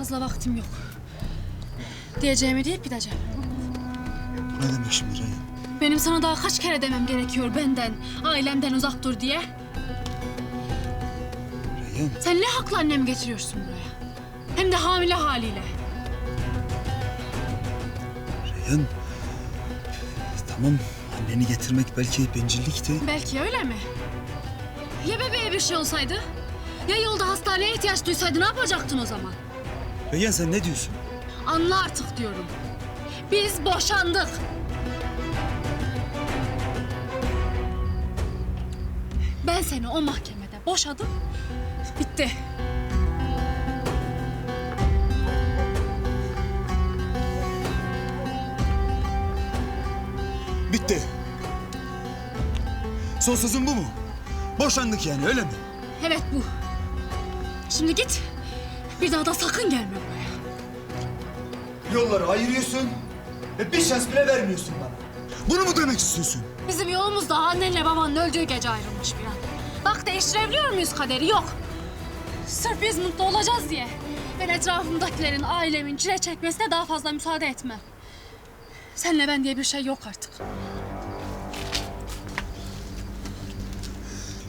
fazla vaktim yok. Diyeceğimi deyip gideceğim. Ne demek şimdi Reyhan? Benim sana daha kaç kere demem gerekiyor benden, ailemden uzak dur diye. Reyhan, Sen ne hakla annemi getiriyorsun buraya? Hem de hamile haliyle. Reyhan. Tamam anneni getirmek belki bencillikti. Belki öyle mi? Ya bebeğe bir şey olsaydı? Ya yolda hastaneye ihtiyaç duysaydı ne yapacaktın o zaman? Reyhan sen ne diyorsun? Anla artık diyorum. Biz boşandık. Ben seni o mahkemede boşadım. Bitti. Bitti. Son sözün bu mu? Boşandık yani öyle mi? Evet bu. Şimdi git. Bir daha da sakın gelme buraya. Yolları ayırıyorsun ve bir şans bile vermiyorsun bana. Bunu mu demek istiyorsun? Bizim yolumuz da annenle babanın öldüğü gece ayrılmış bir an. Bak değiştirebiliyor muyuz kaderi? Yok. Sırf biz mutlu olacağız diye. Ben etrafımdakilerin, ailemin çile çekmesine daha fazla müsaade etmem. Senle ben diye bir şey yok artık.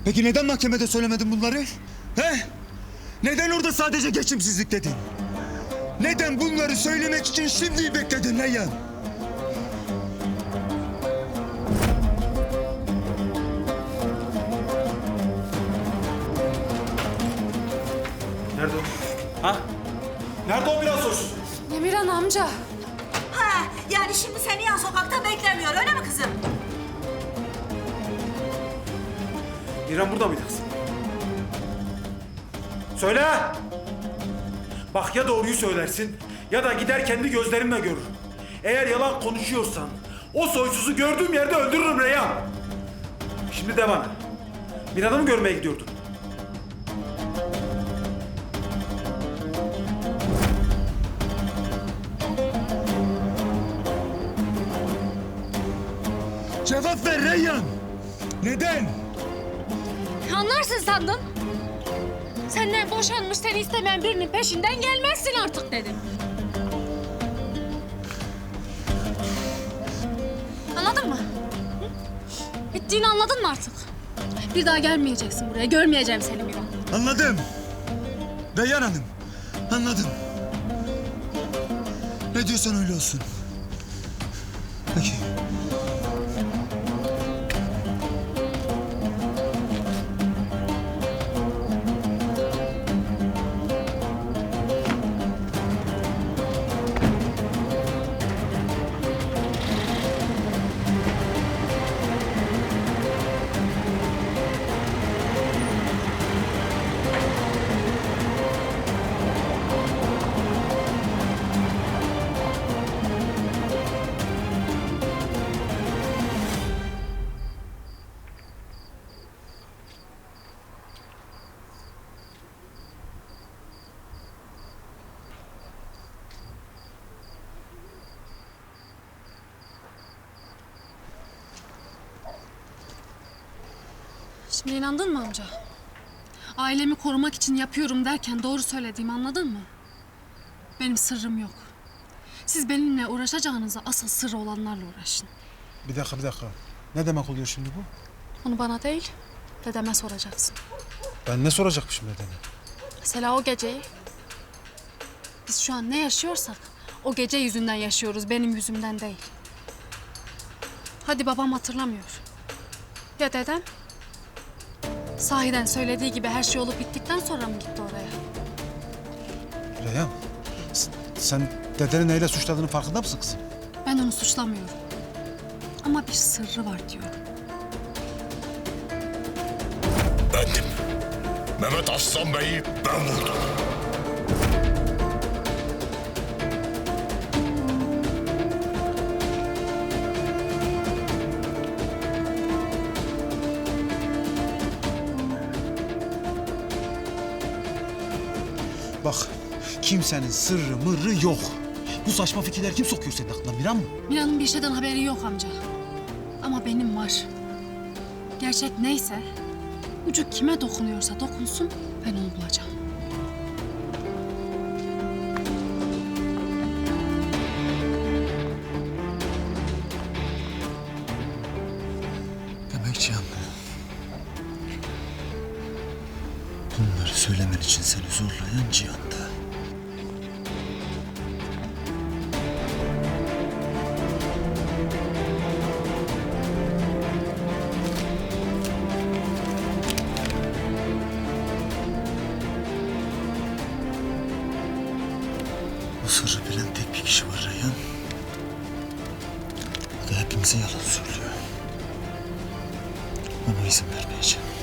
Peki neden mahkemede söylemedin bunları? He? Neden orada sadece geçimsizlik dedin? Neden bunları söylemek için şimdi bekledin Reyhan? Nerede o? Ha? Nerede o biraz sos? Emirhan amca. Ha, yani şimdi seni yan sokakta beklemiyor öyle mi kızım? İrem burada mıydı kızım? Söyle! Bak ya doğruyu söylersin ya da gider kendi gözlerimle görürüm. Eğer yalan konuşuyorsan o soysuzu gördüğüm yerde öldürürüm Reyhan. Şimdi de bana. Miran'ı mı görmeye gidiyordun? Cevap ver Reyhan! Neden? Anlarsın sandım. Senden boşanmış seni istemeyen birinin peşinden gelmezsin artık dedim. Anladın mı? Hı? Bittiğini anladın mı artık? Bir daha gelmeyeceksin buraya. Görmeyeceğim seni bir daha. Anladım. Reyhan Hanım, anladım. Ne diyorsan öyle olsun. Peki. Şimdi inandın mı amca? Ailemi korumak için yapıyorum derken doğru söylediğimi anladın mı? Benim sırrım yok. Siz benimle uğraşacağınıza asıl sırrı olanlarla uğraşın. Bir dakika bir dakika. Ne demek oluyor şimdi bu? Onu bana değil, dedeme soracaksın. Ben ne soracakmışım dedene? Mesela o geceyi. Biz şu an ne yaşıyorsak o gece yüzünden yaşıyoruz, benim yüzümden değil. Hadi babam hatırlamıyor. Ya dedem? Sahiden söylediği gibi her şey olup bittikten sonra mı gitti oraya? Reyhan, s- sen dedeni neyle suçladığının farkında mısın kızım? Ben onu suçlamıyorum. Ama bir sırrı var diyorum. Bendim. Mehmet Aslan Bey'i ben vurdum. Bak, kimsenin sırrı mırrı yok. Bu saçma fikirler kim sokuyor senin aklına Miran mı? Miran'ın bir şeyden haberi yok amca. Ama benim var. Gerçek neyse, ucu kime dokunuyorsa dokunsun ben onu bulacağım. Söylemen için seni zorlayan Cihan'dı. Bu sırrı bilen tek bir kişi var Reyhan. O da hepimize yalan söylüyor. Ona izin vermeyeceğim.